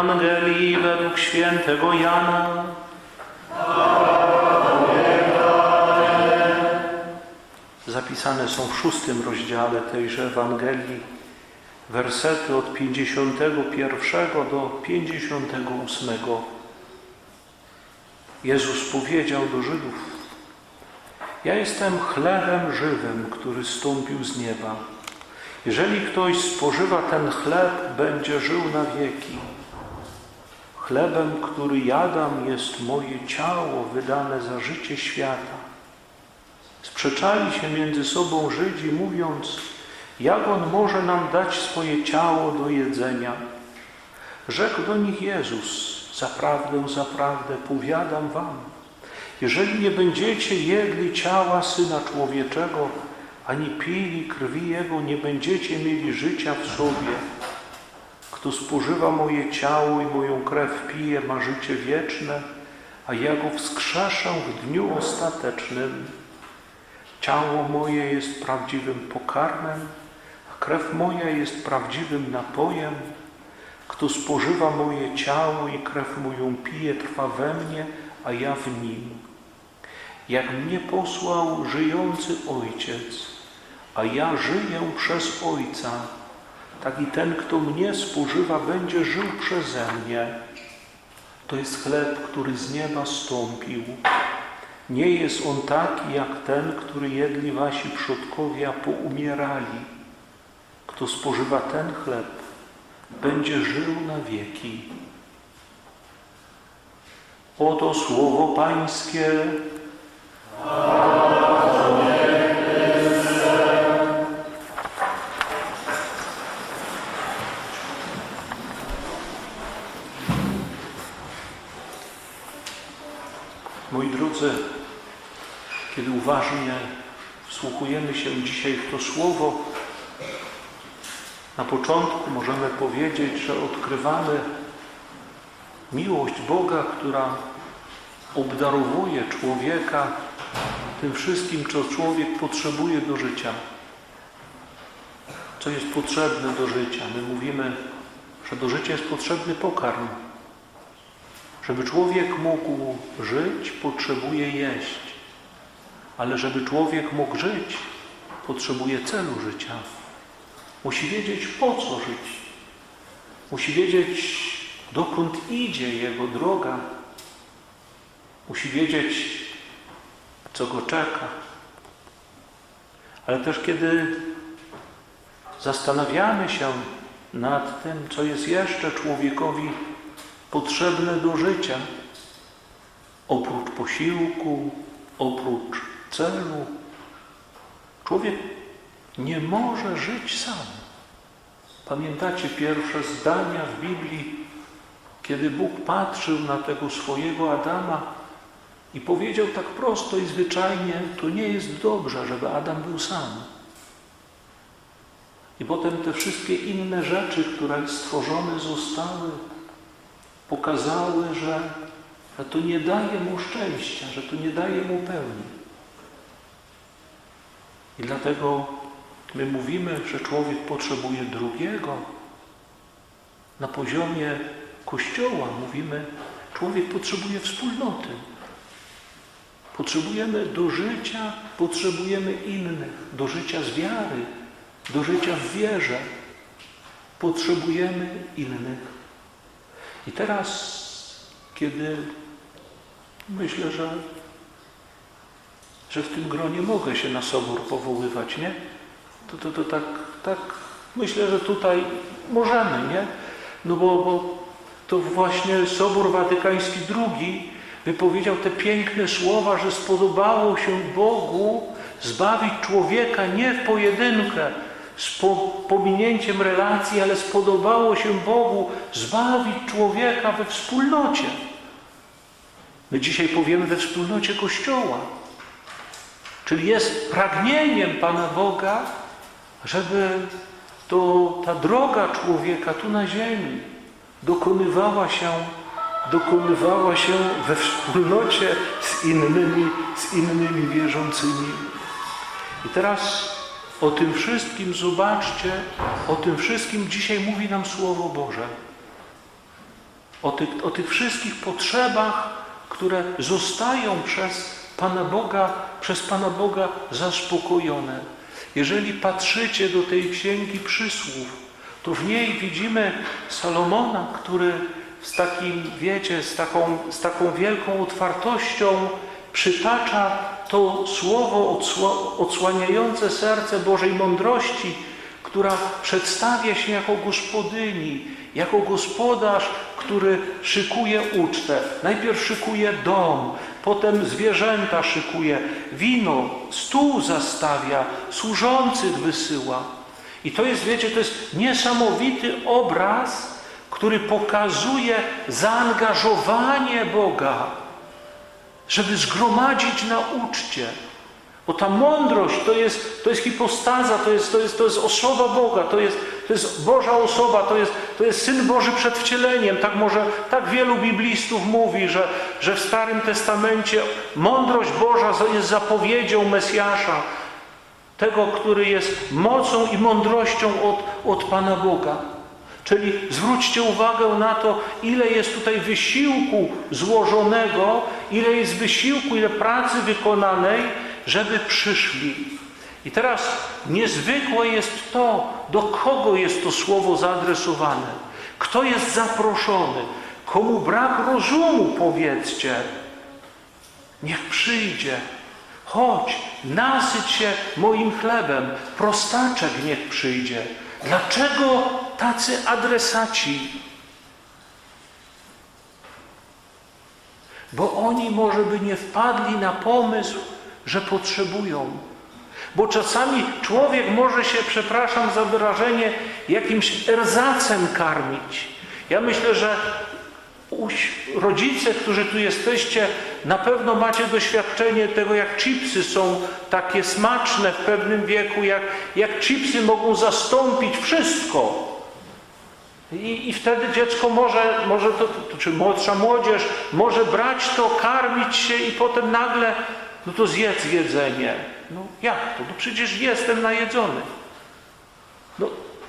Ewangelii według świętego Jana. Zapisane są w szóstym rozdziale tejże Ewangelii wersety od 51 do 58. Jezus powiedział do Żydów: Ja jestem chlebem żywym, który stąpił z nieba. Jeżeli ktoś spożywa ten chleb, będzie żył na wieki. Chlebem, który jadam, jest moje ciało wydane za życie świata. Sprzeczali się między sobą Żydzi, mówiąc, jak on może nam dać swoje ciało do jedzenia? Rzekł do nich Jezus, zaprawdę, zaprawdę, powiadam wam, jeżeli nie będziecie jedli ciała Syna Człowieczego, ani pili krwi Jego, nie będziecie mieli życia w sobie. Kto spożywa moje ciało i moją krew pije, ma życie wieczne, a ja go wskrzeszę w dniu ostatecznym. Ciało moje jest prawdziwym pokarmem, a krew moja jest prawdziwym napojem. Kto spożywa moje ciało i krew moją pije, trwa we mnie, a ja w nim. Jak mnie posłał żyjący Ojciec, a ja żyję przez Ojca, tak i ten, kto mnie spożywa, będzie żył przeze mnie. To jest chleb, który z nieba stąpił. Nie jest on taki jak ten, który jedli wasi przodkowie, a poumierali. Kto spożywa ten chleb, będzie żył na wieki. Oto słowo Pańskie. Moi kiedy uważnie wsłuchujemy się dzisiaj w to słowo, na początku możemy powiedzieć, że odkrywamy miłość Boga, która obdarowuje człowieka tym wszystkim, co człowiek potrzebuje do życia. Co jest potrzebne do życia? My mówimy, że do życia jest potrzebny pokarm. Żeby człowiek mógł żyć, potrzebuje jeść. Ale żeby człowiek mógł żyć, potrzebuje celu życia. Musi wiedzieć, po co żyć. Musi wiedzieć, dokąd idzie jego droga. Musi wiedzieć, co go czeka. Ale też kiedy zastanawiamy się nad tym, co jest jeszcze człowiekowi potrzebne do życia, oprócz posiłku, oprócz celu, człowiek nie może żyć sam. Pamiętacie pierwsze zdania w Biblii, kiedy Bóg patrzył na tego swojego Adama i powiedział tak prosto i zwyczajnie, to nie jest dobrze, żeby Adam był sam. I potem te wszystkie inne rzeczy, które stworzone zostały, pokazały, że, że to nie daje mu szczęścia, że to nie daje mu pełni. I dlatego my mówimy, że człowiek potrzebuje drugiego. Na poziomie Kościoła mówimy, człowiek potrzebuje wspólnoty. Potrzebujemy do życia, potrzebujemy innych, do życia z wiary, do życia w wierze. Potrzebujemy innych. I teraz, kiedy myślę, że, że w tym gronie mogę się na sobór powoływać, nie? To, to, to tak, tak myślę, że tutaj możemy, nie? No bo, bo to właśnie Sobór Watykański II wypowiedział te piękne słowa, że spodobało się Bogu zbawić człowieka nie w pojedynkę, z po, pominięciem relacji, ale spodobało się Bogu zbawić człowieka we wspólnocie. My dzisiaj powiemy we wspólnocie Kościoła. Czyli jest pragnieniem Pana Boga, żeby to ta droga człowieka tu na ziemi dokonywała się, dokonywała się we wspólnocie z innymi, z innymi wierzącymi. I teraz o tym wszystkim zobaczcie, o tym wszystkim dzisiaj mówi nam Słowo Boże. o tych, o tych wszystkich potrzebach, które zostają przez Pana Boga, przez Pana Boga zaspokojone. Jeżeli patrzycie do tej księgi przysłów, to w niej widzimy Salomona, który z takim, wiecie, z taką, z taką wielką otwartością przytacza to słowo odsła, odsłaniające serce Bożej mądrości, która przedstawia się jako gospodyni, jako gospodarz, który szykuje ucztę. Najpierw szykuje dom, potem zwierzęta szykuje, wino, stół zastawia, służących wysyła. I to jest, wiecie, to jest niesamowity obraz, który pokazuje zaangażowanie Boga, żeby zgromadzić na uczcie. Bo ta mądrość to jest, to jest hipostaza, to jest, to, jest, to jest osoba Boga, to jest, to jest Boża osoba, to jest, to jest Syn Boży przed wcieleniem. Tak może, tak wielu biblistów mówi, że, że w Starym Testamencie mądrość Boża jest zapowiedzią Mesjasza, tego, który jest mocą i mądrością od, od Pana Boga. Czyli zwróćcie uwagę na to, ile jest tutaj wysiłku złożonego, ile jest wysiłku, ile pracy wykonanej, żeby przyszli. I teraz niezwykłe jest to, do kogo jest to słowo zaadresowane. Kto jest zaproszony? Komu brak rozumu, powiedzcie. Niech przyjdzie. Chodź, nasyć się moim chlebem. Prostaczek niech przyjdzie. Dlaczego tacy adresaci? Bo oni może by nie wpadli na pomysł, że potrzebują. Bo czasami człowiek może się, przepraszam za wyrażenie, jakimś erzacem karmić. Ja myślę, że rodzice, którzy tu jesteście, na pewno macie doświadczenie tego, jak chipsy są takie smaczne w pewnym wieku, jak, jak chipsy mogą zastąpić wszystko. I, I wtedy dziecko może, może to, to, czy młodsza młodzież, może brać to, karmić się i potem nagle, no to zjedz jedzenie. No jak to? No przecież jestem najedzony. No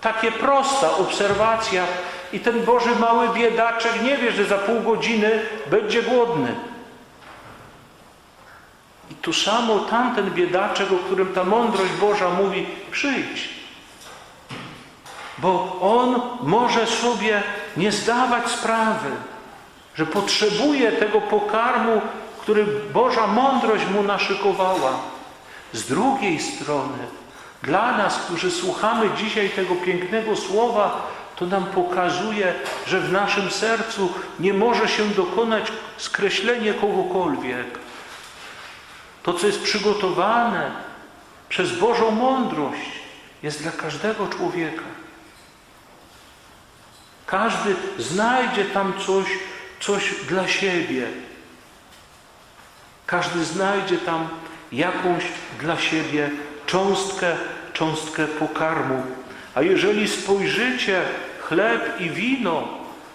takie prosta obserwacja i ten Boży mały biedaczek nie wie, że za pół godziny będzie głodny. I tu samo tamten biedaczek, o którym ta mądrość Boża mówi, przyjdź. Bo on może sobie nie zdawać sprawy, że potrzebuje tego pokarmu, który Boża mądrość mu naszykowała. Z drugiej strony, dla nas, którzy słuchamy dzisiaj tego pięknego słowa, to nam pokazuje, że w naszym sercu nie może się dokonać skreślenie kogokolwiek. To, co jest przygotowane przez Bożą mądrość, jest dla każdego człowieka. Każdy znajdzie tam coś, coś dla siebie. Każdy znajdzie tam jakąś dla siebie cząstkę, cząstkę pokarmu. A jeżeli spojrzycie chleb i wino,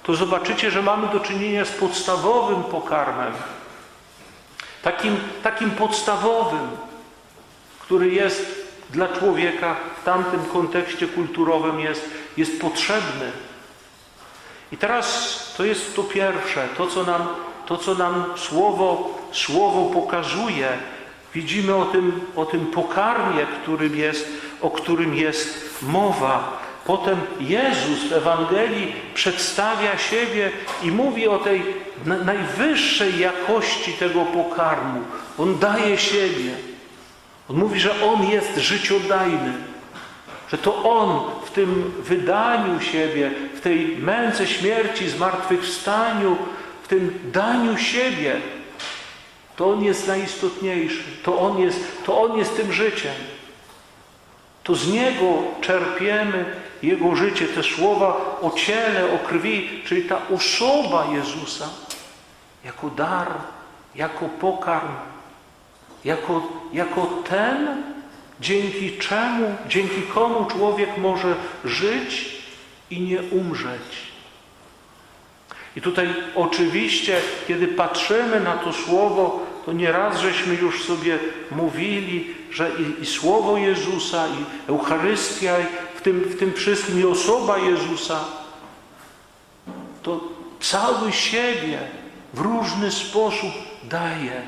to zobaczycie, że mamy do czynienia z podstawowym pokarmem. Takim, takim podstawowym, który jest dla człowieka w tamtym kontekście kulturowym jest, jest potrzebny. I teraz to jest to pierwsze, to co nam, to, co nam słowo, słowo pokazuje. Widzimy o tym, o tym pokarmie, którym jest, o którym jest mowa. Potem Jezus w Ewangelii przedstawia siebie i mówi o tej najwyższej jakości tego pokarmu. On daje siebie. On mówi, że On jest życiodajny. Że to On w tym wydaniu siebie, w tej męce śmierci, zmartwychwstaniu, w tym daniu siebie, to On jest najistotniejszy. To On jest, to on jest tym życiem. To z Niego czerpiemy Jego życie, te słowa o ciele, o krwi, czyli ta osoba Jezusa jako dar, jako pokarm, jako, jako ten, dzięki czemu, dzięki komu człowiek może żyć i nie umrzeć. I tutaj oczywiście, kiedy patrzymy na to słowo, to nieraz żeśmy już sobie mówili, że i, i słowo Jezusa, i Eucharystia, i w tym, w tym wszystkim i osoba Jezusa, to cały siebie w różny sposób daje.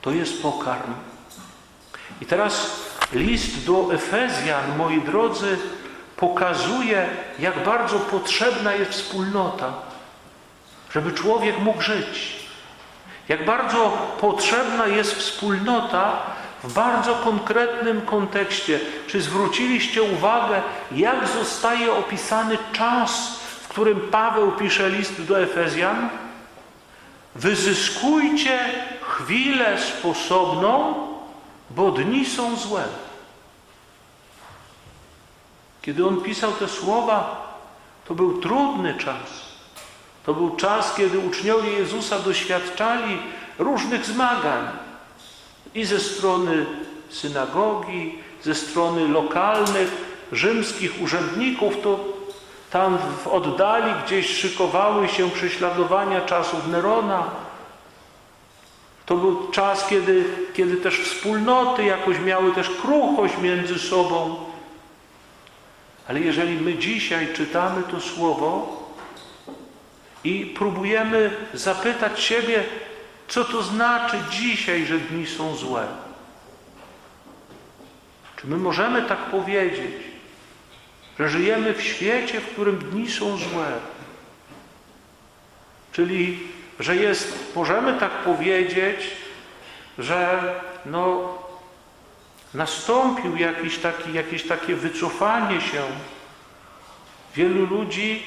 To jest pokarm. I teraz list do Efezjan, moi drodzy, pokazuje, jak bardzo potrzebna jest wspólnota, żeby człowiek mógł żyć. Jak bardzo potrzebna jest wspólnota w bardzo konkretnym kontekście. Czy zwróciliście uwagę, jak zostaje opisany czas, w którym Paweł pisze list do Efezjan? Wyzyskujcie chwilę sposobną, bo dni są złe. Kiedy on pisał te słowa, to był trudny czas. To był czas, kiedy uczniowie Jezusa doświadczali różnych zmagań i ze strony synagogi, ze strony lokalnych, rzymskich urzędników, to tam w oddali gdzieś szykowały się prześladowania czasów Nerona. To był czas, kiedy, kiedy też wspólnoty jakoś miały też kruchość między sobą. Ale jeżeli my dzisiaj czytamy to słowo i próbujemy zapytać siebie, co to znaczy dzisiaj, że dni są złe? Czy my możemy tak powiedzieć, że żyjemy w świecie, w którym dni są złe? Czyli, że jest, możemy tak powiedzieć, że no, nastąpił jakiś taki, jakieś takie wycofanie się. Wielu ludzi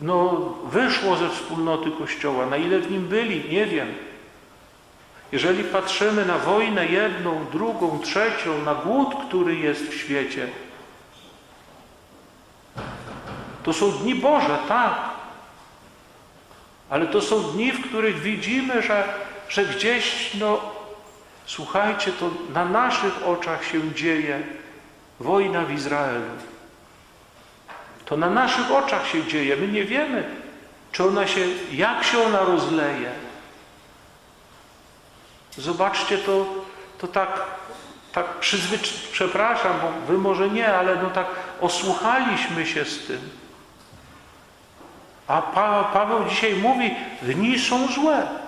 no, wyszło ze wspólnoty Kościoła. Na ile w nim byli, nie wiem. Jeżeli patrzymy na wojnę jedną, drugą, trzecią, na głód, który jest w świecie, to są dni Boże, tak. Ale to są dni, w których widzimy, że, że gdzieś, no, słuchajcie, to na naszych oczach się dzieje wojna w Izraelu. To na naszych oczach się dzieje. My nie wiemy, czy ona się, jak się ona rozleje. Zobaczcie, to, to tak, tak przyzwycz... przepraszam, bo wy może nie, ale no tak osłuchaliśmy się z tym. A pa, Paweł dzisiaj mówi, dni są złe.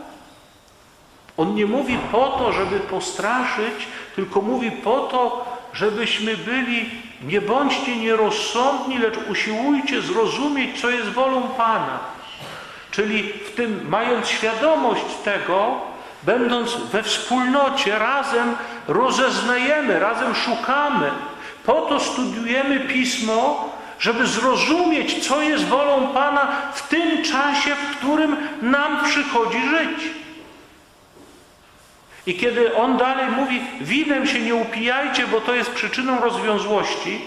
On nie mówi po to, żeby postraszyć, tylko mówi po to, żebyśmy byli, nie bądźcie nierozsądni, lecz usiłujcie zrozumieć, co jest wolą Pana. Czyli w tym, mając świadomość tego, będąc we wspólnocie, razem rozeznajemy, razem szukamy. Po to studiujemy Pismo, żeby zrozumieć, co jest wolą Pana w tym czasie, w którym nam przychodzi żyć. I kiedy on dalej mówi, winem się nie upijajcie, bo to jest przyczyną rozwiązłości,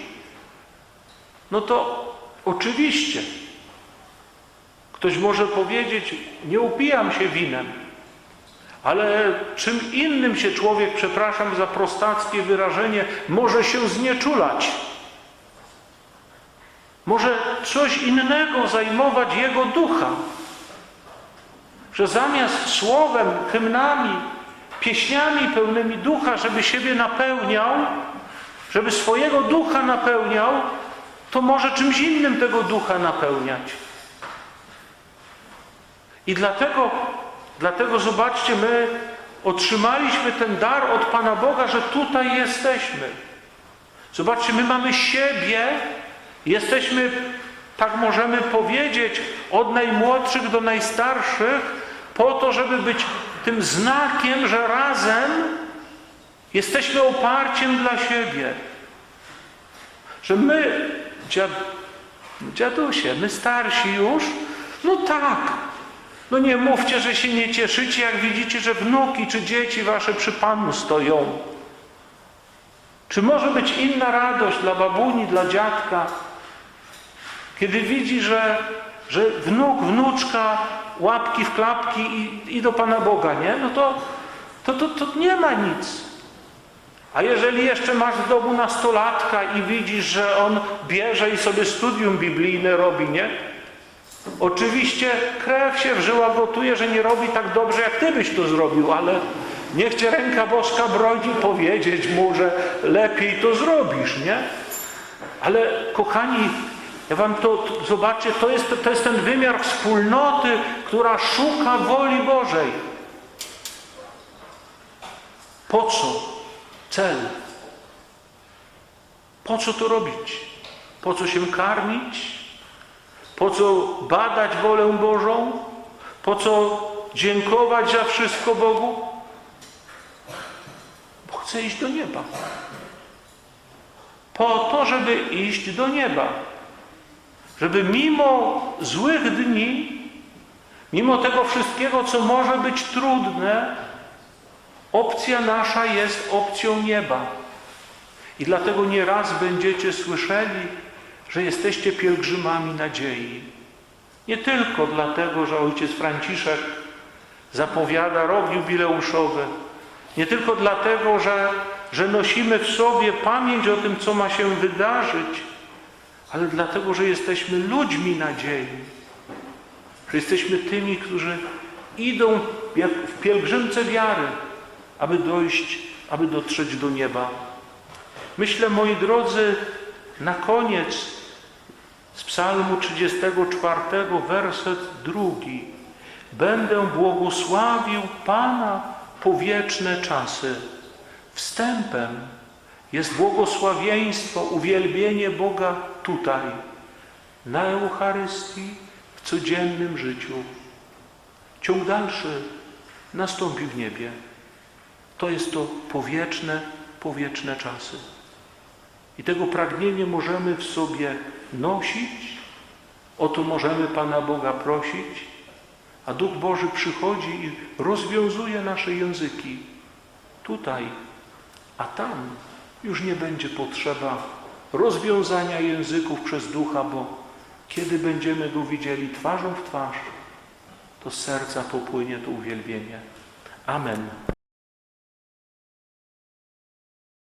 no to oczywiście ktoś może powiedzieć, nie upijam się winem, ale czym innym się człowiek, przepraszam za prostackie wyrażenie, może się znieczulać. Może coś innego zajmować jego ducha. Że zamiast słowem, hymnami, pieśniami pełnymi ducha, żeby siebie napełniał, żeby swojego ducha napełniał, to może czymś innym tego ducha napełniać. I dlatego, dlatego zobaczcie, my otrzymaliśmy ten dar od Pana Boga, że tutaj jesteśmy. Zobaczcie, my mamy siebie, jesteśmy, tak możemy powiedzieć, od najmłodszych do najstarszych, po to, żeby być tym znakiem, że razem jesteśmy oparciem dla siebie. Że my, dziad, dziadusie, my starsi już, no tak. No nie mówcie, że się nie cieszycie, jak widzicie, że wnuki czy dzieci wasze przy Panu stoją. Czy może być inna radość dla babuni, dla dziadka, kiedy widzi, że, że wnuk, wnuczka łapki w klapki i, i do Pana Boga, nie? No to, to, to, to nie ma nic. A jeżeli jeszcze masz w domu nastolatka i widzisz, że on bierze i sobie studium biblijne robi, nie? Oczywiście krew się w żyłach gotuje, że nie robi tak dobrze, jak ty byś to zrobił, ale niech cię ręka boska broni powiedzieć mu, że lepiej to zrobisz, nie? Ale kochani, Ja wam to, zobaczcie, to jest, to jest ten wymiar wspólnoty, która szuka woli Bożej. Po co? Cel. Po co to robić? Po co się karmić? Po co badać wolę Bożą? Po co dziękować za wszystko Bogu? Bo chcę iść do nieba. Po to, żeby iść do nieba. Żeby mimo złych dni, mimo tego wszystkiego, co może być trudne, opcja nasza jest opcją nieba. I dlatego nieraz będziecie słyszeli, że jesteście pielgrzymami nadziei. Nie tylko dlatego, że ojciec Franciszek zapowiada rok jubileuszowy, nie tylko dlatego, że, że nosimy w sobie pamięć o tym, co ma się wydarzyć, ale dlatego, że jesteśmy ludźmi nadziei, że jesteśmy tymi, którzy idą w pielgrzymce wiary, aby dojść, aby dotrzeć do nieba. Myślę, moi drodzy, na koniec z Psalmu 34, werset drugi. Będę błogosławił Pana po wieczne czasy. Wstępem jest błogosławieństwo, uwielbienie Boga tutaj, na Eucharystii, w codziennym życiu. Ciąg dalszy nastąpi w niebie. To jest to powieczne, powieczne czasy. I tego pragnienie możemy w sobie nosić, o to możemy Pana Boga prosić, a Duch Boży przychodzi i rozwiązuje nasze języki. Tutaj, a tam już nie będzie potrzeba rozwiązania języków przez Ducha, bo kiedy będziemy Go widzieli twarzą w twarz, to z serca popłynie to uwielbienie. Amen.